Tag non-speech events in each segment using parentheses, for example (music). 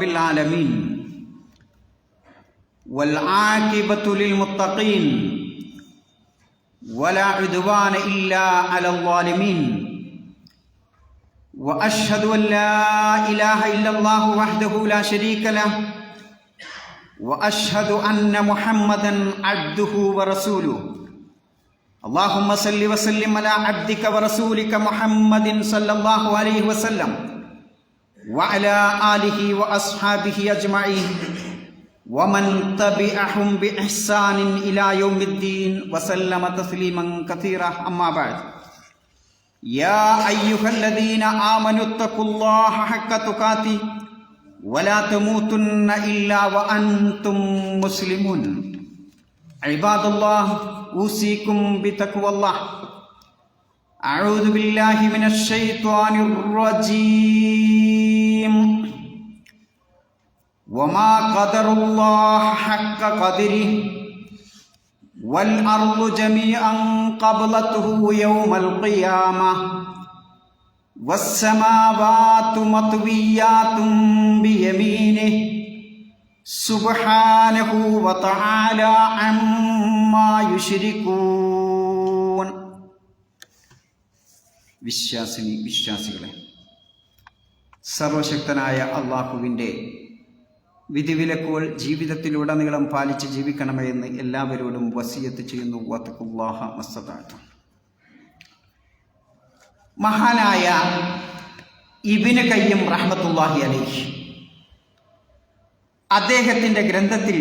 റബ്ബിൽ ആലമീൻ والعاقبة للمتقين ولا عدوان إلا على الظالمين وأشهد أن لا إله إلا الله وحده لا شريك له وأشهد أن محمدا عبده ورسوله اللهم صل وسلم على عبدك ورسولك محمد صلى الله عليه وسلم وعلى آله وأصحابه أجمعين. ومن تبعهم بإحسان إلى يوم الدين وسلم تسليما كثيرا. أما بعد. يا أيها الذين آمنوا اتقوا الله حق تقاته ولا تموتن إلا وأنتم مسلمون. عباد الله أوصيكم بتقوى الله. أعوذ بالله من الشيطان الرجيم. وما قدر الله حق قدره والأرض جميعا قبلته يوم القيامة والسماوات مطويات بيمينه سبحانه وتعالى عما يشركون. വിശ്വാസിനി വിശ്വാസികളെ. സർവശക്തനായ അള്ളാഹുവിന്റെ വിധിവിലക്കുകൾ ജീവിതത്തിലുടനീളം പാലിച്ച് ജീവിക്കണമെന്ന് എല്ലാവരോടും വസിയത്ത് ചെയ്യുന്നു. വത്തക്കുല്ലാഹ മസ്തദാത്ത മഹാനായ ഇബിന് കയ്യം റഹ്മത്തുല്ലാഹി അലൈഹി അദ്ദേഹത്തിന്റെ ഗ്രന്ഥത്തിൽ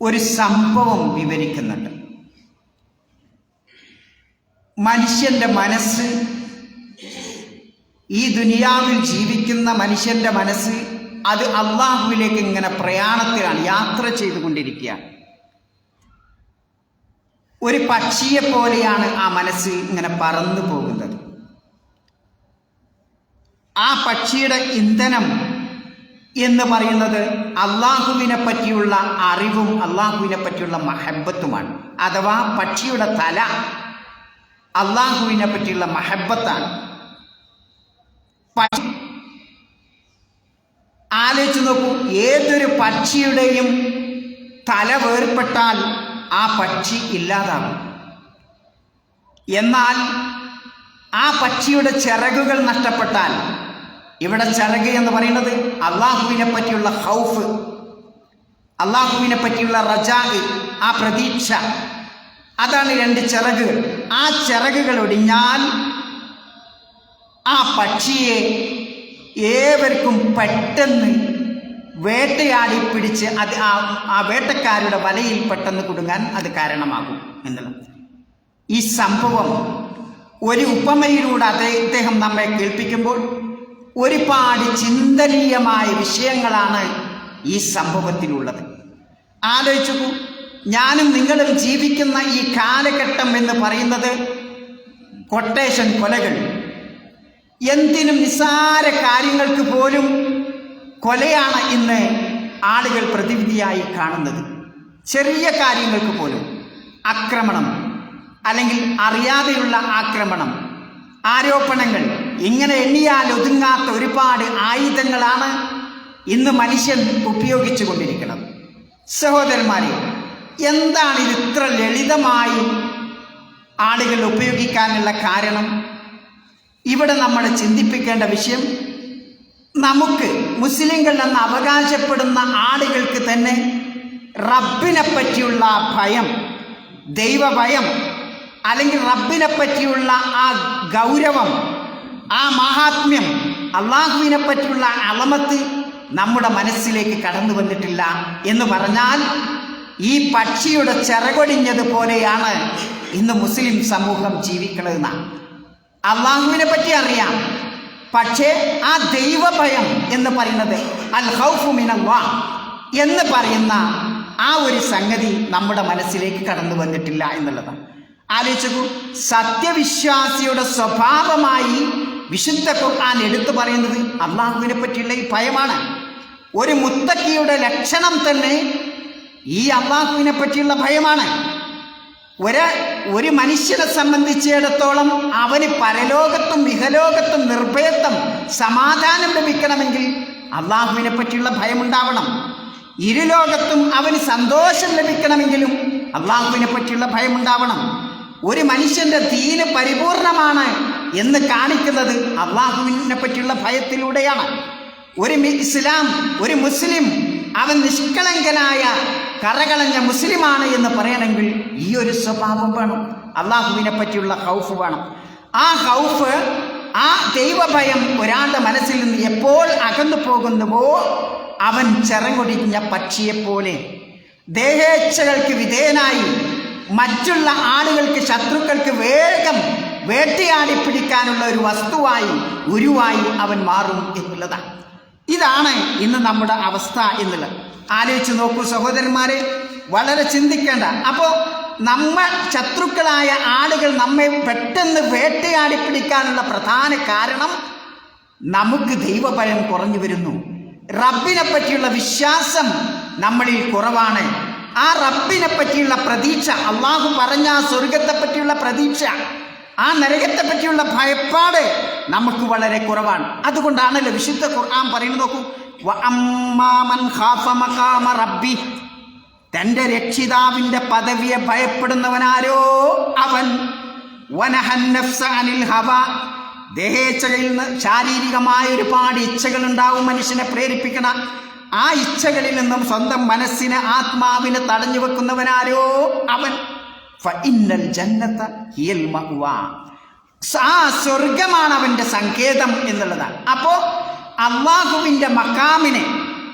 ഒരു സംഭവം വിവരിക്കുന്നുണ്ട്. മനുഷ്യന്റെ മനസ്സ് ഈ ദുനിയാവിൽ ജീവിക്കുന്ന മനുഷ്യന്റെ മനസ്സ് അത് അള്ളാഹുവിലേക്ക് ഇങ്ങനെ പ്രയാണത്തിലാണ് യാത്ര ചെയ്തുകൊണ്ടിരിക്കുകയാണ് ഒരു പക്ഷിയെ പോലെയാണ് ആ മനസ്സ് ഇങ്ങനെ പറന്നു പോകുന്നത്. ആ പക്ഷിയുടെ ഇന്ധനം എന്ന് പറയുന്നത് അള്ളാഹുവിനെ പറ്റിയുള്ള അറിവും അള്ളാഹുവിനെ പറ്റിയുള്ള മഹബത്തുമാണ്. അഥവാ പക്ഷിയുടെ തല. അള്ളാഹുവിനെ പറ്റിയുള്ള മഹബത്താണ്. പക്ഷി ആലോചിച്ച് നോക്കൂ ഏതൊരു പക്ഷിയുടെയും തല വേർപെട്ടാൽ ആ പക്ഷി ഇല്ലാതാകും. എന്നാൽ ആ പക്ഷിയുടെ ചിറകുകൾ നഷ്ടപ്പെട്ടാൽ ഇവിടെ ചിറക് എന്ന് പറയുന്നത് അള്ളാഹുവിനെ പറ്റിയുള്ള ഹൗഫ് അള്ളാഹുവിനെ പറ്റിയുള്ള റജാഗ് ആ പ്രതീക്ഷ അതാണ് രണ്ട് ചിറകുകൾ ആ ചിറകുകൾ ഒടിഞ്ഞാൽ ആ പക്ഷിയെ ഏവർക്കും പെട്ടെന്ന് വേട്ടയാടി പിടിച്ച് അത് ആ ആ വേട്ടക്കാരുടെ വലയിൽ പെട്ടെന്ന് കുടുങ്ങാൻ അത് കാരണമാകും എന്നുള്ളത്. ഈ സംഭവം ഒരു ഉപമയിലൂടെ അദ്ദേഹം നമ്മെ കേൾപ്പിക്കുമ്പോൾ ഒരുപാട് ചിന്തനീയമായ വിഷയങ്ങളാണ് ഈ സംഭവത്തിലുള്ളത്. ആലോചിച്ചു ഞാനും നിങ്ങളും ജീവിക്കുന്ന ഈ കാലഘട്ടം എന്ന് പറയുന്നത് കൊട്ടേഷൻ കൊലകൾ. എന്തിനും നിസ്സാര കാര്യങ്ങൾക്ക് പോലും കൊലയാണ് ഇന്ന് ആളുകൾ പ്രതിവിധിയായി കാണുന്നത്. ചെറിയ കാര്യങ്ങൾക്ക് പോലും. ആക്രമണം അല്ലെങ്കിൽ അറിയാതെയുള്ള ആക്രമണം. ആരോപണങ്ങൾ. ഇങ്ങനെ എണ്ണിയാൽ ഒതുങ്ങാത്ത ഒരുപാട് ആയുധങ്ങളാണ് ഇന്ന് മനുഷ്യൻ ഉപയോഗിച്ചു കൊണ്ടിരിക്കുന്നത് സഹോദരന്മാരെ എന്താണ് ഇത് ഇത്ര ലളിതമായി ആളുകൾ ഉപയോഗിക്കാനുള്ള കാരണം? ഇവിടെ നമ്മൾ ചിന്തിപ്പിക്കേണ്ട വിഷയം നമുക്ക് മുസ്ലിങ്ങൾ എന്ന് അവകാശപ്പെടുന്ന ആളുകൾക്ക് തന്നെ റബ്ബിനെ പറ്റിയുള്ള ഭയം ദൈവഭയം അല്ലെങ്കിൽ റബ്ബിനെ പറ്റിയുള്ള ആ ഗൗരവം ആ മഹാത്മ്യം അള്ളാഹുവിനെ പറ്റിയുള്ള അളമത്ത് നമ്മുടെ മനസ്സിലേക്ക് കടന്നു വന്നിട്ടില്ല എന്ന് പറഞ്ഞാൽ ഈ പക്ഷിയുടെ ചിറകൊടിഞ്ഞതുപോലെയാണ് ഇന്ന് മുസ്ലിം സമൂഹം ജീവിക്കണതെന്ന അള്ളാഹുവിനെ പറ്റി അറിയാം. പക്ഷേ ആ ദൈവഭയം എന്ന് പറയുന്നത് അൽ ഹൗഫു മിനല്ലാ എന്ന് പറയുന്ന ആ ഒരു സംഗതി നമ്മുടെ മനസ്സിലേക്ക് കടന്നു വന്നിട്ടില്ല എന്നുള്ളതാണ്. ആലോചിച്ചു സത്യവിശ്വാസിയുടെ സ്വഭാവമായി വിശുദ്ധ ഖുർആൻ എടുത്തു പറയുന്നത് അള്ളാഹുവിനെ പറ്റിയുള്ള ഈ ഭയമാണ്. ഒരു മുത്തക്കിയുടെ ലക്ഷണം തന്നെ ഈ അള്ളാഹുവിനെ പറ്റിയുള്ള ഭയമാണ്. ഒരു ഒരു മനുഷ്യനെ സംബന്ധിച്ചിടത്തോളം അവന് പരലോകത്തും ഇഹലോകത്തും നിർഭയത്വം സമാധാനം ലഭിക്കണമെങ്കിൽ അള്ളാഹുവിനെ പറ്റിയുള്ള ഭയമുണ്ടാവണം. ഇരുലോകത്തും അവന് സന്തോഷം ലഭിക്കണമെങ്കിലും അള്ളാഹുവിനെ പറ്റിയുള്ള ഭയമുണ്ടാവണം. ഒരു മനുഷ്യന്റെ തീന് പരിപൂർണമാണ് എന്ന് കാണിക്കുന്നത് അള്ളാഹുവിനെ പറ്റിയുള്ള ഭയത്തിലൂടെയാണ്. ഒരു ഇസ്ലാം ഒരു മുസ്ലിം അവൻ നിഷ്കളങ്കനായ കറകളഞ്ഞ മുസ്ലിമാണ് എന്ന് പറയണമെങ്കിൽ ഈ ഒരു സ്വഭാവം വേണം. അള്ളാഹുവിനെ പറ്റിയുള്ള ഹൗഫ് വേണം. ആ ഹൗഫ് ആ ദൈവഭയം ഒരാളുടെ മനസ്സിൽ നിന്ന് എപ്പോൾ അകന്നു പോകുന്നുവോ അവൻ ചിറങ്ങൊടിഞ്ഞ പക്ഷിയെപ്പോലെ. ദേഹേച്ഛകൾക്ക് വിധേയനായി മറ്റുള്ള ആളുകൾക്ക് ശത്രുക്കൾക്ക് വേഗം വേട്ടയാടി പിടിക്കാനുള്ള ഒരു വസ്തുവായി ഉരുവായി അവൻ മാറും എന്നുള്ളതാണ്. ഇതാണ് ഇന്ന് നമ്മുടെ അവസ്ഥ എന്നുള്ളത്. ആലോചിച്ച് നോക്കൂ സഹോദരന്മാരെ വളരെ ചിന്തിക്കേണ്ട. അപ്പോൾ നമ്മൾ ശത്രുക്കളായ ആളുകൾ നമ്മെ പെട്ടെന്ന് വേട്ടയാടി പിടിക്കാനുള്ള പ്രധാന കാരണം നമുക്ക് ദൈവഭയം കുറഞ്ഞു വരുന്നു. റബ്ബിനെ പറ്റിയുള്ള വിശ്വാസം നമ്മളിൽ കുറവാണ്. ആ റബ്ബിനെ പറ്റിയുള്ള പ്രതീക്ഷ അള്ളാഹു പറഞ്ഞ ആ സ്വർഗത്തെ പറ്റിയുള്ള പ്രതീക്ഷ ആ നരകത്തെ പറ്റിയുള്ള ഭയപ്പാട് നമുക്ക് വളരെ കുറവാണ്. അതുകൊണ്ടാണല്ലോ വിശുദ്ധ ഖുർആൻ പറയുന്നത് നോക്കൂ. "വ അമ്മാ മൻ ഖാഫ മഖാമ റബ്ബി. തന്റെ രക്ഷിതാവിന്റെ പദവിയെ ഭയപ്പെടുന്നവനാരോ അവൻ? അനിൽ ഹവ. ദേഹേച്ഛകളിൽ നിന്ന് ശാരീരികമായ ഒരുപാട് ഇച്ഛകൾ ഉണ്ടാവും മനുഷ്യനെ പ്രേരിപ്പിക്കണ. ആ ഇച്ഛകളിൽ നിന്നും സ്വന്തം മനസ്സിനെ ആത്മാവിനെ തടഞ്ഞു വെക്കുന്നവനാരോ അവൻ? ഹിയൽ സ്വർഗമാണ് അവന്റെ സങ്കേതം എന്നുള്ളതാണ് അപ്പോ അള്ളാഹുവിന്റെ മക്കാമിനെ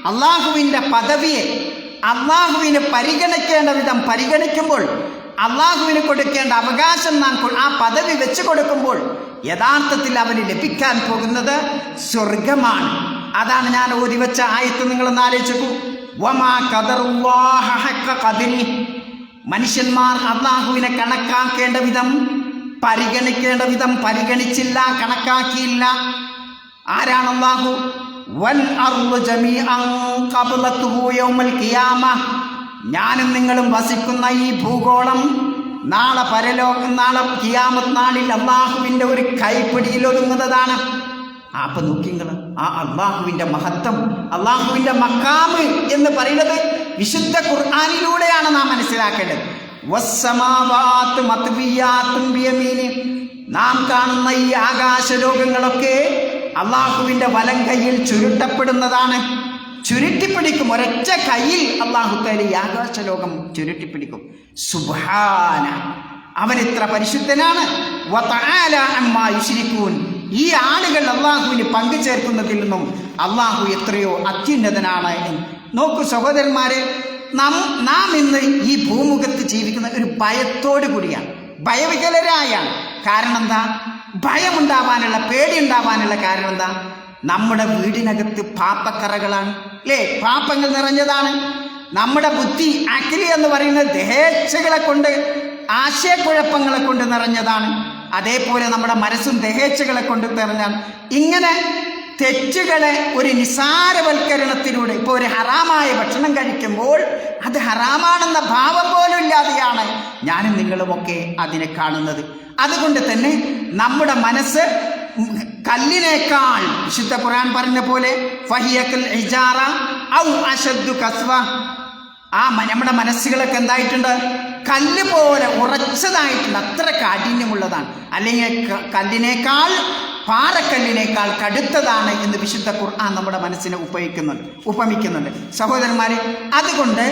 അള്ളാഹുവിന്റെ പദവിയെ അള്ളാഹുവിന് പരിഗണിക്കേണ്ട വിധം പരിഗണിക്കുമ്പോൾ അള്ളാഹുവിന് കൊടുക്കേണ്ട അവകാശം നാം ആ പദവി വെച്ച് കൊടുക്കുമ്പോൾ യഥാർത്ഥത്തിൽ അവന് ലഭിക്കാൻ പോകുന്നത് സ്വർഗമാണ് അതാണ് ഞാൻ ഓതി വെച്ച ആയത്ത്. നിങ്ങളൊന്ന് ആലോചിച്ചു വമാ മനുഷ്യന്മാർ അള്ളാഹുവിനെ കണക്കാക്കേണ്ട വിധം പരിഗണിക്കേണ്ട വിധം പരിഗണിച്ചില്ല കണക്കാക്കിയില്ല. ആരാണ് അള്ളാഹു? ഞാനും നിങ്ങളും വസിക്കുന്ന ഈ ഭൂഗോളം നാളെ പരലോകം നാളെ കിയാമത് നാളിൽ അള്ളാഹുവിന്റെ ഒരു കൈപ്പിടിയിൽ ഒതുങ്ങുന്നതാണ്. അപ്പൊ നോക്കിങ്ങൾ ആ അള്ളാഹുവിന്റെ മഹത്വം അള്ളാഹുവിന്റെ മക്കാമ് എന്ന് പറയുന്നത് വിശുദ്ധ ഖുർആാനിലൂടെയാണ് നാം മനസ്സിലാക്കേണ്ടത്. നാം കാണുന്ന ഈ ആകാശലോകങ്ങളൊക്കെ അള്ളാഹുവിന്റെ വലം കയ്യിൽ ചുരുട്ടപ്പെടുന്നതാണ്. ചുരുട്ടിപ്പിടിക്കും ഒരൊറ്റ കയ്യിൽ അള്ളാഹു തേലി ആകാശലോകം ചുരുട്ടിപ്പിടിക്കും. സുബാന അവൻ ഇത്ര പരിശുദ്ധനാണ്. ഈ ആളുകൾ അള്ളാഹുവിന് പങ്കു ചേർക്കുന്നതിൽ നിന്നും അള്ളാഹു എത്രയോ അത്യുന്നതനാണ് നോക്കൂ സഹോദരന്മാരെ നാം നാം ഇന്ന് ഈ ഭൂമുഖത്ത് ജീവിക്കുന്ന ഒരു ഭയത്തോടു കൂടിയാണ്. ഭയവികലരായാണ്. കാരണം എന്താ? ഭയമുണ്ടാവാനുള്ള പേടി ഉണ്ടാവാനുള്ള കാരണം എന്താ? നമ്മുടെ വീടിനകത്ത് പാപ്പക്കറകളാണ് അല്ലേ പാപ്പങ്ങൾ നിറഞ്ഞതാണ്. നമ്മുടെ ബുദ്ധി അഖിലി എന്ന് പറയുന്ന ദേഹേച്ഛകളെ കൊണ്ട് ആശയക്കുഴപ്പങ്ങളെ കൊണ്ട് നിറഞ്ഞതാണ്. അതേപോലെ നമ്മുടെ മനസ്സും ദേഹേച്ഛകളെ കൊണ്ട് നിറഞ്ഞാണ്. ഇങ്ങനെ തെറ്റുകളെ ഒരു നിസാരവൽക്കരണത്തിലൂടെ ഇപ്പോൾ ഒരു ഹറാമായ ഭക്ഷണം കഴിക്കുമ്പോൾ അത് ഹറാമാണെന്ന ഭാവം പോലും ഇല്ലാതെയാണ് ഞാനും നിങ്ങളുമൊക്കെ അതിനെ കാണുന്നത്. അതുകൊണ്ട് തന്നെ നമ്മുടെ മനസ്സ് കല്ലിനേക്കാൾ വിശുദ്ധ ഖുർആൻ പറഞ്ഞ പോലെ ഫഹിയക്കൽ ഇജാറ ഔ കസ്വ. ആ നമ്മുടെ മനസ്സുകളൊക്കെ എന്തായിട്ടുണ്ട്? കല്ല് പോലെ ഉറച്ചതായിട്ടുണ്ട്. അത്ര കാഠിന്യമുള്ളതാണ് അല്ലെങ്കിൽ കല്ലിനേക്കാൾ പാറക്കല്ലിനേക്കാൾ കടുത്തതാണ് എന്ന് വിശുദ്ധ ഖുർആൻ നമ്മുടെ മനസ്സിനെ ഉപയോഗിക്കുന്നുണ്ട് ഉപമിക്കുന്നുണ്ട്. സഹോദരന്മാരെ അതുകൊണ്ട്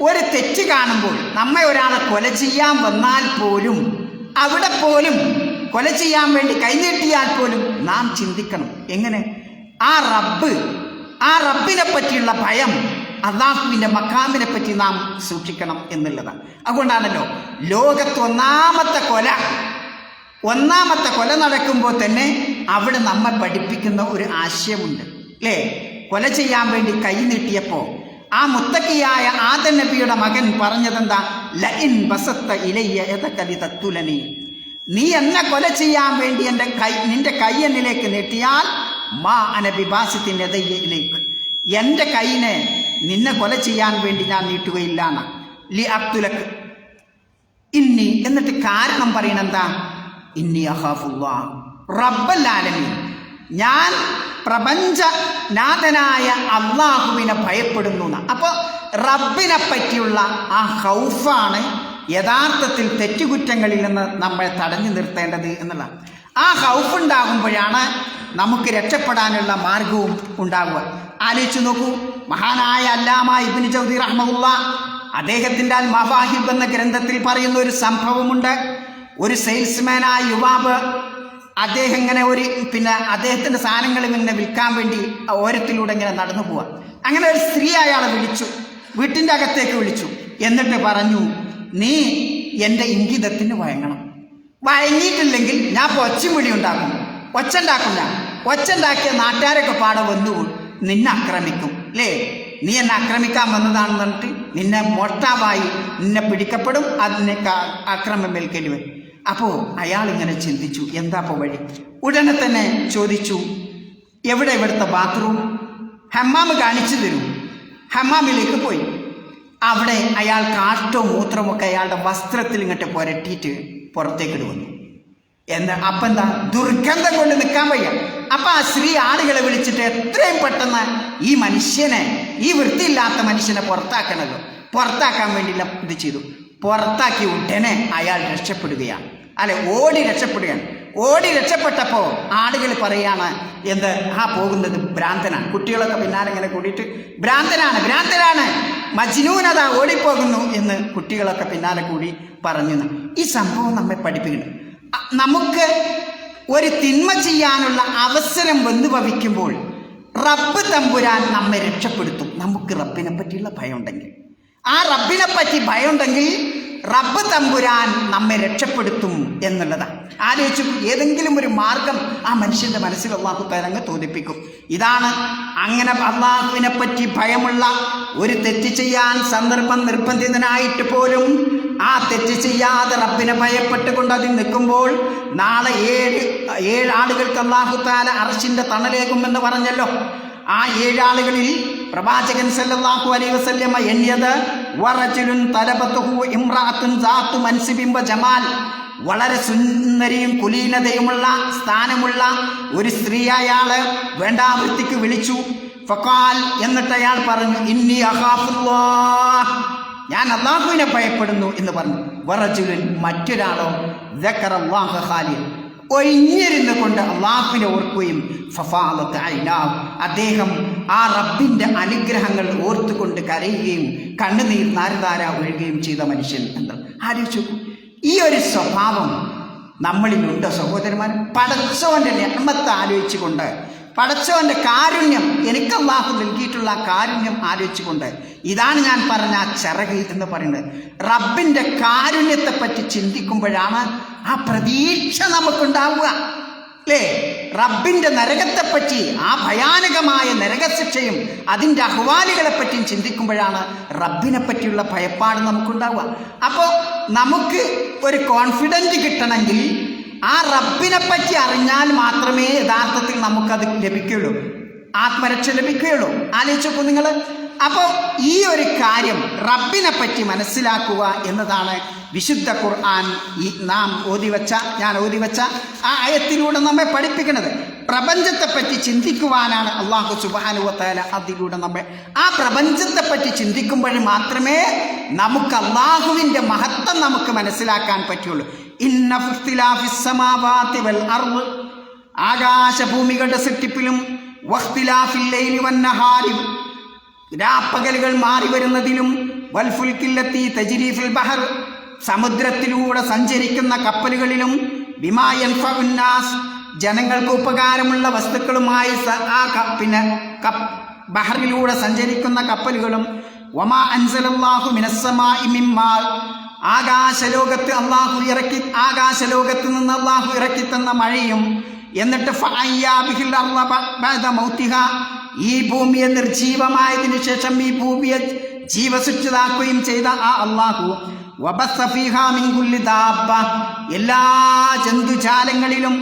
ഒരു തെറ്റ് കാണുമ്പോൾ നമ്മെ ഒരാളെ കൊല ചെയ്യാൻ വന്നാൽ പോലും അവിടെ പോലും കൊല ചെയ്യാൻ വേണ്ടി കൈനീട്ടിയാൽ പോലും നാം ചിന്തിക്കണം. എങ്ങനെ? ആ റബ്ബ് ആ റബ്ബിനെ പറ്റിയുള്ള ഭയം അള്ളാഹുവിന്റെ മക്കാമിനെ പറ്റി നാം സൂക്ഷിക്കണം എന്നുള്ളതാണ്. അതുകൊണ്ടാണല്ലോ ലോകത്ത് ഒന്നാമത്തെ കൊല ഒന്നാമത്തെ കൊല നടക്കുമ്പോൾ തന്നെ അവിടെ നമ്മെ പഠിപ്പിക്കുന്ന ഒരു ആശയമുണ്ട്. അല്ലേ കൊല ചെയ്യാൻ വേണ്ടി കൈ നീട്ടിയപ്പോൾ ആ മുത്തക്കിയായ ആദൻ നബിയുടെ മകൻ പറഞ്ഞതെന്താ? ലഇൻ നീ എന്നെ കൊല ചെയ്യാൻ വേണ്ടി എന്റെ കൈ നിന്റെ കൈ എന്നിലേക്ക് നീട്ടിയാൽ മാ അനബിബാസിത്തിന്റെ ഇലേക്ക്. എന്റെ കൈനെ നിന്നെ കൊല ചെയ്യാൻ വേണ്ടി ഞാൻ നീട്ടുകയില്ലാണ് ലി അബ്ദുലക്ക് ഇന്നി. എന്നിട്ട് കാരണം പറയണെന്താ? ഇന്നി അഹാഫുല്ലാ. റബ്ബല്ലാലമീൻ. ഞാൻ പ്രപഞ്ചനാഥനായ അള്ളാഹുവിനെ ഭയപ്പെടുന്നു അപ്പോൾ അപ്പൊ റബ്ബിനെ പറ്റിയുള്ള ആ ഹൗഫാണ് യഥാർത്ഥത്തിൽ തെറ്റുകുറ്റങ്ങളിൽ നിന്ന് നമ്മളെ തടഞ്ഞു നിർത്തേണ്ടത് എന്നുള്ള ആ ഹൗഫ് ഉണ്ടാകുമ്പോഴാണ് നമുക്ക് രക്ഷപ്പെടാനുള്ള മാർഗവും ഉണ്ടാകുക ആലോചിച്ചു നോക്കൂ മഹാനായ അല്ലാമ ഇബിന് ചൗദി റഹ്മുള്ള അദ്ദേഹത്തിന്റെ അൽ മവാഹിബ് എന്ന ഗ്രന്ഥത്തിൽ പറയുന്ന ഒരു സംഭവമുണ്ട്. ഒരു സെയിൽസ്മാനായ യുവാവ് അദ്ദേഹം ഇങ്ങനെ ഒരു പിന്നെ അദ്ദേഹത്തിന്റെ സാധനങ്ങൾ ഇങ്ങനെ വിൽക്കാൻ വേണ്ടി ഓരത്തിലൂടെ ഇങ്ങനെ നടന്നു പോവാ. അങ്ങനെ ഒരു സ്ത്രീ അയാളെ വിളിച്ചു. വീട്ടിന്റെ അകത്തേക്ക് വിളിച്ചു. എന്നിട്ട് പറഞ്ഞു നീ എന്റെ ഇംഗിതത്തിന് വഴങ്ങണം. വഴങ്ങിയിട്ടില്ലെങ്കിൽ ഞാൻ ഇപ്പോൾ ഒച്ചമുടി ഉണ്ടാക്കും. ഒച്ച ഉണ്ടാക്കില്ല ഒച്ച ഉണ്ടാക്കിയ നാട്ടുകാരൊക്കെ പാടെ വന്നു. നിന്നെ ആക്രമിക്കും. അല്ലേ നീ എന്നെ ആക്രമിക്കാൻ വന്നതാണെന്ന് പറഞ്ഞിട്ട് നിന്നെ മൊട്ടാവായി നിന്നെ പിടിക്കപ്പെടും. അതിനെ ആക്രമം മേൽക്കേണ്ടി വരും. അപ്പോൾ അയാൾ ഇങ്ങനെ ചിന്തിച്ചു എന്താ വഴി? ഉടനെ തന്നെ ചോദിച്ചു എവിടെ ഇവിടുത്തെ ബാത്റൂം? ഹമ്മാമ് കാണിച്ചു തരൂ. ഹമ്മാമിലേക്ക് പോയി. അവിടെ അയാൾ കാഷ്ടവും മൂത്രവും ഒക്കെ അയാളുടെ വസ്ത്രത്തിൽ ഇങ്ങോട്ട് പുരട്ടിയിട്ട് പുറത്തേക്ക് വന്നു. എന്താ അപ്പം എന്താ? ദുർഗന്ധം കൊണ്ട് നിൽക്കാൻ വയ്യ. അപ്പം ആ സ്ത്രീ ആളുകളെ വിളിച്ചിട്ട് എത്രയും പെട്ടെന്ന് ഈ മനുഷ്യനെ ഈ വൃത്തിയില്ലാത്ത മനുഷ്യനെ പുറത്താക്കണല്ലോ പുറത്താക്കാൻ വേണ്ടിയില്ല ഇത് ചെയ്തു. പുറത്താക്കി ഉടനെ അയാൾ രക്ഷപ്പെടുകയാണ്. അല്ലെ ഓടി രക്ഷപ്പെടുകയാണ്. ഓടി രക്ഷപ്പെട്ടപ്പോൾ ആളുകൾ പറയാണ് എന്ത്? ആ പോകുന്നത് ഭ്രാന്തനാണ്. കുട്ടികളൊക്കെ പിന്നാലെ ഇങ്ങനെ കൂടിയിട്ട് ഭ്രാന്തനാണ് ഭ്രാന്തനാണ്. മജ്നൂനത ഓടിപ്പോകുന്നു എന്ന് കുട്ടികളൊക്കെ പിന്നാലെ കൂടി പറഞ്ഞു. ഈ സംഭവം നമ്മെ പഠിപ്പിക്കുന്നു. നമുക്ക് ഒരു തിന്മ ചെയ്യാനുള്ള അവസരം വന്നു ഭവിക്കുമ്പോൾ റബ്ബ് തമ്പുരാൻ നമ്മെ രക്ഷപ്പെടുത്തും. നമുക്ക് റബ്ബിനെ പറ്റിയുള്ള ഭയം ഉണ്ടെങ്കിൽ ആ റബ്ബിനെ പറ്റി ഭയമുണ്ടെങ്കിൽ റബ്ബ് തമ്പുരാൻ നമ്മെ രക്ഷപ്പെടുത്തും എന്നുള്ളതാണ് ആലോചിച്ചു ഏതെങ്കിലും ഒരു മാർഗം ആ മനുഷ്യന്റെ മനസ്സിൽ അള്ളാഹു തരങ്ങ് തോന്നിപ്പിക്കും. ഇതാണ് അങ്ങനെ അള്ളാഹുവിനെ പറ്റി ഭയമുള്ള ഒരു തെറ്റ് ചെയ്യാൻ സന്ദർഭം നിർബന്ധിതനായിട്ട് പോലും ആ തെറ്റ് ചെയ്യാതെ റബ്ബിനെ ഭയപ്പെട്ടുകൊണ്ട് അതിൽ നിൽക്കുമ്പോൾ നാളെ ഏഴ് ഏഴ് ആളുകൾക്ക് അള്ളാഹു താല അറശിന്റെ തണലേകുമെന്ന് പറഞ്ഞല്ലോ. ആ ഏഴാളുകളിൽ പ്രവാചകൻ സല്ലല്ലാഹു അലൈഹി വസല്ലമ എണ്ണിയത് വറജുലുൻ തലബത്തുഹു ഇംറാത്തുൻ സാത്തു മൻസിബിൻ വ ജമാൽ. വളരെ സുന്ദരിയും കുലീനതയുമുള്ള സ്ഥാനമുള്ള ഒരു സ്ത്രീയായ അയാൾ വേണ്ടാവൃത്തിക്ക് വിളിച്ചു. ഫക്കാൽ എന്നിട്ട് അയാൾ പറഞ്ഞു ഇന്നി അഹാഫുല്ലാഹ് ഞാൻ അള്ളാഹുവിനെ ഭയപ്പെടുന്നു എന്ന് പറഞ്ഞു. വറജുലുൻ മറ്റൊരാളോ? ഖാലിൻ ഒഴിഞ്ഞിരുന്നു കൊണ്ട് അള്ളാഹുവിനെ ഓർക്കുകയും അദ്ദേഹം ആ റബ്ബിന്റെ അനുഗ്രഹങ്ങൾ ഓർത്തുകൊണ്ട് കരയുകയും കണ്ണുനീർ നാരധാര ഒഴുകുകയും ചെയ്ത മനുഷ്യൻ എന്ന് ആലോചിച്ചു ഈ ഒരു സ്വഭാവം നമ്മളിലുണ്ട് സഹോദരന്മാർ പടച്ചവന്റെ നിർമ്മത്തെ ആലോചിച്ചുകൊണ്ട് പടച്ചവന്റെ കാരുണ്യം എനിക്ക് അള്ളാഹു നൽകിയിട്ടുള്ള കാരുണ്യം ആലോചിച്ചുകൊണ്ട് ഇതാണ് ഞാൻ പറഞ്ഞ ചിറക് എന്ന് പറയുന്നത്. റബ്ബിന്റെ കാരുണ്യത്തെപ്പറ്റി ചിന്തിക്കുമ്പോഴാണ് ആ പ്രതീക്ഷ നമുക്കുണ്ടാവുക. അല്ലേ? റബ്ബിന്റെ നരകത്തെപ്പറ്റി ആ ഭയാനകമായ നരകശിക്ഷയും അതിന്റെ അഹ്വാലികളെപ്പറ്റിയും ചിന്തിക്കുമ്പോഴാണ് റബ്ബിനെ പറ്റിയുള്ള ഭയപ്പാട് നമുക്കുണ്ടാവുക. അപ്പോൾ നമുക്ക് ഒരു കോൺഫിഡന്റ് കിട്ടണമെങ്കിൽ ആ റബ്ബിനെ പറ്റി അറിഞ്ഞാൽ മാത്രമേ യഥാർത്ഥത്തിൽ നമുക്കത് ലഭിക്കുകയുള്ളൂ. ആത്മരക്ഷ ലഭിക്കുകയുള്ളൂ. ആലോചിച്ചപ്പോൾ നിങ്ങൾ അപ്പോൾ ഈ ഒരു കാര്യം റബ്ബിനെ പറ്റി മനസ്സിലാക്കുക എന്നതാണ് വിശുദ്ധ ഖുർആൻ ഈ നാം ഓതിവച്ച ഞാൻ ഓതിവച്ച ആ അയത്തിലൂടെ നമ്മെ പഠിപ്പിക്കുന്നത്. പ്രപഞ്ചത്തെ പറ്റി ചിന്തിക്കുവാനാണ് അള്ളാഹു സുബാനുവത്താല അതിലൂടെ നമ്മെ ആ പ്രപഞ്ചത്തെപ്പറ്റി ചിന്തിക്കുമ്പോൾ മാത്രമേ നമുക്ക് അള്ളാഹുവിന്റെ മഹത്വം നമുക്ക് മനസ്സിലാക്കാൻ പറ്റുള്ളൂ. ആകാശഭൂമികളുടെ സൃഷ്ടിപ്പിലും ലൈലി രാപ്പകലുകൾ മാറി വരുന്നതിലും വൽഫുൽക്കില്ലത്തി തജിരീഫിൽ ബഹർ സമുദ്രത്തിലൂടെ സഞ്ചരിക്കുന്ന കപ്പലുകളിലും ബിമായൻ ഫുന്നാസ് ജനങ്ങൾക്ക് ഉപകാരമുള്ള വസ്തുക്കളുമായി ആ പിന്നെ കപ്പ് ബഹറിലൂടെ സഞ്ചരിക്കുന്ന കപ്പലുകളും ഒമാ അൻസലാഹു മിനസ്സമാ മിമ്മാ ആകാശലോകത്ത് അള്ളാഹു ഇറക്കി ആകാശലോകത്ത് നിന്ന് അള്ളാഹു ഇറക്കിത്തന്ന മഴയും എന്നിട്ട് ഈ ഭൂമിയെ നിർജീവമായതിനു ശേഷം ഈ ഭൂമിയെ ജീവസുറ്റതാക്കുകയും ചെയ്ത ആ അള്ളാഹു എല്ലാ ജന്തുജാലങ്ങളിലും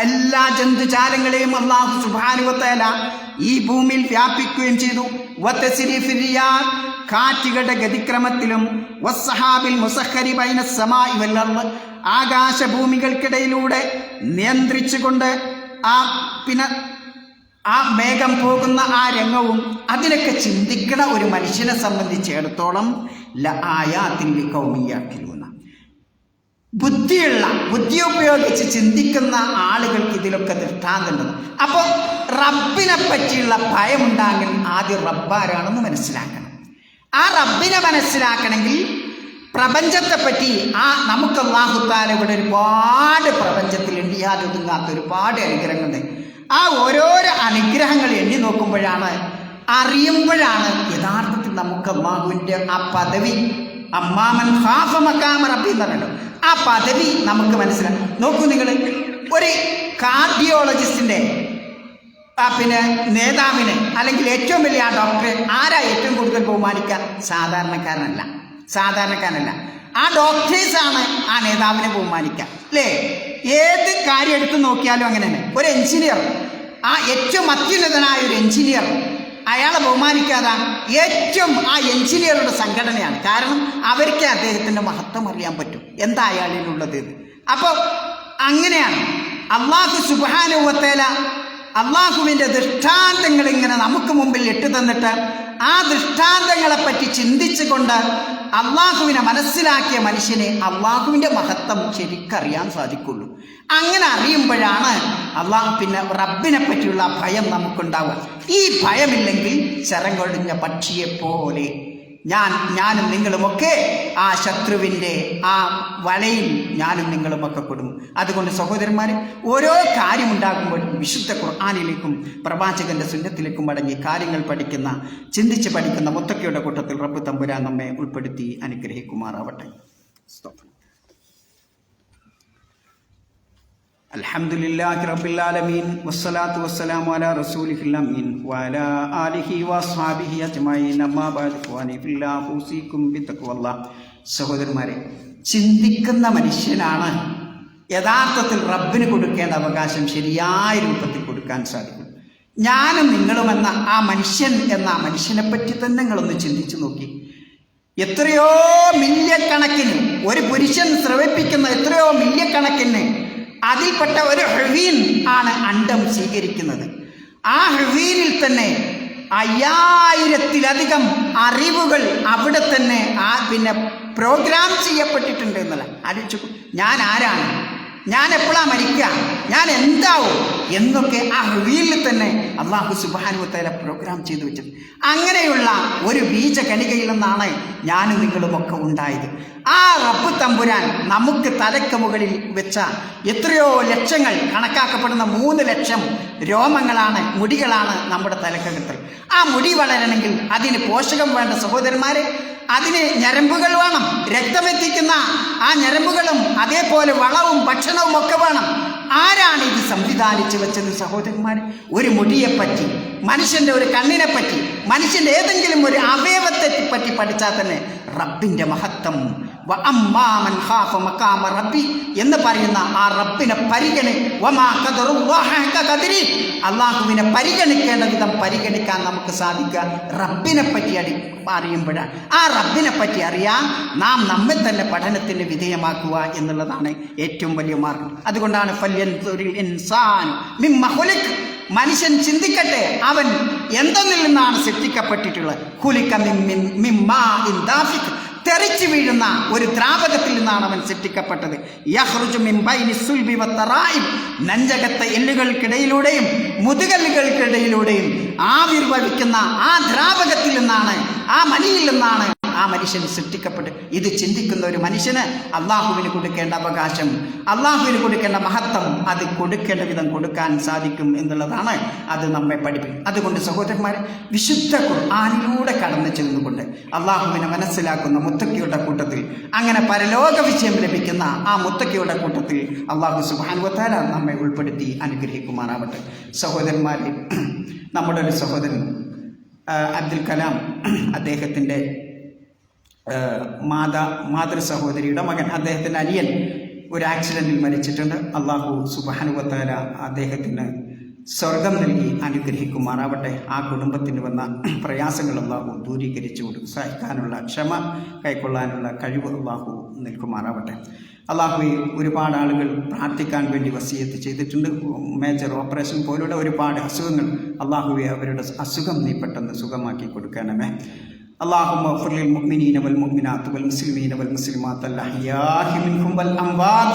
എല്ലാ ജന്തുജാലങ്ങളെയും അള്ളാഹു സുഭാനുവത്തേല ഈ ഭൂമിയിൽ വ്യാപിക്കുകയും ചെയ്തു. കാറ്റുകളുടെ ഗതിക്രമത്തിലും വസ്സഹാബിൽ മുസഹരി ബൈന സമായി വല്ലർന്ന് ആകാശഭൂമികൾക്കിടയിലൂടെ നിയന്ത്രിച്ചുകൊണ്ട് ആ പിന്നെ ആ മേഘം പോകുന്ന ആ രംഗവും അതിനൊക്കെ ചിന്തിക്കണ ഒരു മനുഷ്യനെ സംബന്ധിച്ചിടത്തോളം ല ആയാത്തിന്റെ കൗമിയാക്കിലൂന്ന ബുദ്ധിയുള്ള ബുദ്ധി ഉപയോഗിച്ച് ചിന്തിക്കുന്ന ആളുകൾക്ക് ഇതിലൊക്കെ ദൃഷ്ടാന്തമുണ്ട്. അപ്പോൾ റബ്ബിനെ പറ്റിയുള്ള ഭയമുണ്ടാകൽ ആദ്യം റബ്ബാരാണെന്ന് മനസ്സിലാക്കണം. ആ റബ്ബിനെ മനസ്സിലാക്കണമെങ്കിൽ പ്രപഞ്ചത്തെ പറ്റി ആ നമുക്ക് അള്ളാഹുത്താല ഇവിടെ ഒരുപാട് പ്രപഞ്ചത്തിലുണ്ട് യാതൊതുങ്ങാത്ത ഒരുപാട് അനുഗ്രഹങ്ങളുണ്ട്. ആ ഓരോരോ അനുഗ്രഹങ്ങൾ എണ്ണി നോക്കുമ്പോഴാണ് അറിയുമ്പോഴാണ് യഥാർത്ഥത്തിൽ നമുക്ക് അള്ളാഹുവിന്റെ ആ പദവി അമ്മാമൻ ഹാഫ മക്കാമ റബ്ബി എന്ന് പറയുന്നത് ആ പദവി നമുക്ക് മനസ്സിലാക്കും നോക്കൂ നിങ്ങൾ ഒരു കാർഡിയോളജിസ്റ്റിന്റെ ആ പിന്നെ നേതാവിനെ അല്ലെങ്കിൽ ഏറ്റവും വലിയ ആ ഡോക്ടറെ ആരാ ഏറ്റവും കൂടുതൽ ബഹുമാനിക്കാൻ? സാധാരണക്കാരനല്ല. സാധാരണക്കാരനല്ല. ആ ഡോക്ടേഴ്സാണ് ആ നേതാവിനെ ബഹുമാനിക്കുക. അല്ലേ? ഏത് കാര്യം എടുത്തു നോക്കിയാലും അങ്ങനെ തന്നെ ഒരു എഞ്ചിനീയർ. ആ ഏറ്റവും അത്യുന്നതനായ ഒരു എഞ്ചിനീയർ. അയാളെ ബഹുമാനിക്കാതെ ഏറ്റവും ആ എഞ്ചിനീയറുടെ സംഘടനയാണ്. കാരണം അവർക്ക് അദ്ദേഹത്തിന്റെ മഹത്വം അറിയാൻ പറ്റും. എന്താ അയാളിലുള്ളത്? അപ്പോൾ അങ്ങനെയാണ്. അള്ളാഹു സുബാനുവത്തേല അള്ളാഹുവിന്റെ ദൃഷ്ടാന്തങ്ങൾ ഇങ്ങനെ നമുക്ക് മുമ്പിൽ ഇട്ടു തന്നിട്ട് ആ ദൃഷ്ടാന്തങ്ങളെ പറ്റി ചിന്തിച്ചുകൊണ്ട് അള്ളാഹുവിനെ മനസ്സിലാക്കിയ മനുഷ്യനെ അള്ളാഹുവിന്റെ മഹത്വം ശരിക്കറിയാൻ സാധിക്കുള്ളൂ. അങ്ങനെ അറിയുമ്പോഴാണ് അള്ളാഹു പിന്നെ റബ്ബിനെ പറ്റിയുള്ള ഭയം നമുക്കുണ്ടാവുക. ഈ ഭയമില്ലെങ്കിൽ ശരം കൊഴിഞ്ഞ പക്ഷിയെ പോലെ ഞാൻ ഞാനും നിങ്ങളുമൊക്കെ ആ ശത്രുവിന്റെ ആ വലയിൽ ഞാനും നിങ്ങളുമൊക്കെ കൊടുക്കും അതുകൊണ്ട് സഹോദരന്മാരെ ഓരോ കാര്യമുണ്ടാകുമ്പോഴും വിശുദ്ധ ഖുർആാനിലേക്കും പ്രവാചകന്റെ സുന്നത്തിലേക്കും അടങ്ങി കാര്യങ്ങൾ പഠിക്കുന്ന ചിന്തിച്ച് പഠിക്കുന്ന മുത്തക്കയുടെ കൂട്ടത്തിൽ റബ്ബ് തമ്പുരാൻ നമ്മെ ഉൾപ്പെടുത്തി അനുഗ്രഹിക്കുമാറാവട്ടെ. സ്തോത്രം. വസ്സലാത്തു ആലിഹി വസ്ഹാബിഹി സഹോദരന്മാരെ ചിന്തിക്കുന്ന മനുഷ്യനാണ് യഥാർത്ഥത്തിൽ റബ്ബിന് കൊടുക്കേണ്ട അവകാശം ശരിയായ രൂപത്തിൽ കൊടുക്കാൻ സാധിക്കും. ഞാനും നിങ്ങളും എന്ന ആ മനുഷ്യൻ എന്ന ആ മനുഷ്യനെ പറ്റി തന്നെ നിങ്ങളൊന്ന് ചിന്തിച്ചു നോക്കി. എത്രയോ മില്യക്കണക്കിന് ഒരു പുരുഷൻ ശ്രവിപ്പിക്കുന്ന എത്രയോ മില്യക്കണക്കിന് അതിൽപ്പെട്ട ഒരു ഹെവീൻ ആണ് അണ്ടം സ്വീകരിക്കുന്നത്. ആ ഹെവീനിൽ തന്നെ അയ്യായിരത്തിലധികം അറിവുകൾ അവിടെ തന്നെ ആ പിന്നെ പ്രോഗ്രാം ചെയ്യപ്പെട്ടിട്ടുണ്ട് എന്നല്ല. ആലോചിച്ചു ഞാൻ ആരാണ്? ഞാൻ എപ്പോഴാണ് മരിക്കുക ഞാൻ എന്താവും? എന്നൊക്കെ ആ ഹൃവീനിൽ തന്നെ അള്ളാഹു സുബാനുവത്തേല പ്രോഗ്രാം ചെയ്തു വെച്ചത് അങ്ങനെയുള്ള ഒരു ബീജ കണികയിൽ നിന്നാണ് ഞാനും നിങ്ങളുമൊക്കെ ഉണ്ടായത്. ആ റബ്ബ് തമ്പുരാൻ നമുക്ക് തലയ്ക്ക് മുകളിൽ വെച്ച എത്രയോ ലക്ഷങ്ങൾ കണക്കാക്കപ്പെടുന്ന മൂന്ന് ലക്ഷം രോമങ്ങളാണ് മുടികളാണ് നമ്മുടെ തലക്കകത്തിൽ ആ മുടി വളരണമെങ്കിൽ അതിന് പോഷകം വേണ്ട സഹോദരന്മാരെ അതിന് ഞരമ്പുകൾ വേണം രക്തമെത്തിക്കുന്ന ആ ഞരമ്പുകളും അതേപോലെ വളവും ഭക്ഷണവും ഒക്കെ വേണം. ആരാണ് ഇത് സംവിധാനിച്ചു വെച്ചത് സഹോദരന്മാർ ഒരു മുടിയെപ്പറ്റി മനുഷ്യന്റെ ഒരു കണ്ണിനെപ്പറ്റി മനുഷ്യന്റെ ഏതെങ്കിലും ഒരു അവയവത്തെ പറ്റി പഠിച്ചാൽ തന്നെ റബ്ബിന്റെ മഹത്വം ഖാഫ റബ്ബി എന്ന് പറയുന്ന ആ റബ്ബിനെ പരിഗണി അള്ളാഹുവിനെ പരിഗണിക്കേണ്ട വിധം പരിഗണിക്കാൻ നമുക്ക് സാധിക്കുക. റബ്ബിനെ പറ്റി അടി അറിയുമ്പോഴാണ് ആ റബ്ബിനെ പറ്റി അറിയാൻ നാം നമ്മെ തന്നെ പഠനത്തിന് വിധേയമാക്കുക എന്നുള്ളതാണ് ഏറ്റവും വലിയ മാർഗം. അതുകൊണ്ടാണ് ഇൻസാൻ മനുഷ്യൻ ചിന്തിക്കട്ടെ അവൻ എന്തെന്നിൽ നിന്നാണ് സൃഷ്ടിക്കപ്പെട്ടിട്ടുള്ളത്? തെറിച്ചു വീഴുന്ന ഒരു ദ്രാവകത്തിൽ നിന്നാണ് അവൻ സൃഷ്ടിക്കപ്പെട്ടത്. നെഞ്ചകത്തെ എല്ലുകൾക്കിടയിലൂടെയും മുതുകല്ലുകൾക്കിടയിലൂടെയും ആവിർഭവിക്കുന്ന ആ ദ്രാവകത്തിൽ നിന്നാണ് ആ മലിയിൽ നിന്നാണ് ആ മനുഷ്യൻ സൃഷ്ടിക്കപ്പെട്ട് ഇത് ചിന്തിക്കുന്ന ഒരു മനുഷ്യന് അള്ളാഹുവിന് കൊടുക്കേണ്ട അവകാശം അള്ളാഹുവിന് കൊടുക്കേണ്ട മഹത്വം അത് കൊടുക്കേണ്ട വിധം കൊടുക്കാൻ സാധിക്കും എന്നുള്ളതാണ് അത് നമ്മെ പഠിപ്പിക്കും. അതുകൊണ്ട് സഹോദരന്മാരെ വിശുദ്ധ ഖുർആാനിലൂടെ കടന്നു ചെന്നുകൊണ്ട് അള്ളാഹുവിനെ മനസ്സിലാക്കുന്ന മുത്തക്കിയുടെ കൂട്ടത്തിൽ അങ്ങനെ പരലോക വിജയം ലഭിക്കുന്ന ആ മുത്തക്കിയുടെ കൂട്ടത്തിൽ അള്ളാഹു സുബാനുവത്താല നമ്മെ ഉൾപ്പെടുത്തി അനുഗ്രഹിക്കുമാറാവട്ടെ. സഹോദരന്മാരെ (clears throat) നമ്മുടെ ഒരു സഹോദരൻ അബ്ദുൽ കലാം (clears throat) അദ്ദേഹത്തിന്റെ മാതാ മാതൃ സഹോദരിയുടെ മകൻ അദ്ദേഹത്തിന്റെ അനിയൻ ഒരു ആക്സിഡന്റിൽ മരിച്ചിട്ടുണ്ട്. അള്ളാഹു സുബാനുവത്താല അദ്ദേഹത്തിന് സ്വർഗം നൽകി അനുഗ്രഹിക്കുമാറാവട്ടെ. ആ കുടുംബത്തിന് വന്ന പ്രയാസങ്ങൾ അള്ളാഹു ദൂരീകരിച്ചു കൊടുക്കും. സഹിക്കാനുള്ള ക്ഷമ കൈക്കൊള്ളാനുള്ള കഴിവ് അള്ളാഹു നിൽക്കുമാറാവട്ടെ അള്ളാഹു ഒരുപാട് ആളുകൾ പ്രാർത്ഥിക്കാൻ വേണ്ടി വസീയത്ത് ചെയ്തിട്ടുണ്ട്. മേജർ ഓപ്പറേഷൻ പോലുള്ള ഒരുപാട് അസുഖങ്ങൾ അള്ളാഹുവെ അവരുടെ അസുഖം നീ പെട്ടെന്ന് സുഖമാക്കി കൊടുക്കണമേ. اللهم اغفر للمؤمنين والمؤمنات والمسلمين والمسلمات الأحياء منهم والأموات.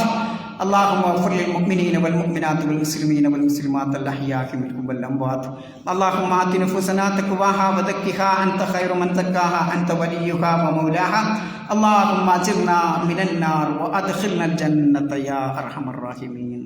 اللهم اغفر للمؤمنين والمؤمنات والمسلمين والمسلمات الأحياء منهم والأموات. اللهم آت نفوسنا تقواها وزكها أنت خير من زكاها أنت وليها ومولاها. اللهم أجرنا من النار وأدخلنا الجنة يا أرحم الراحمين.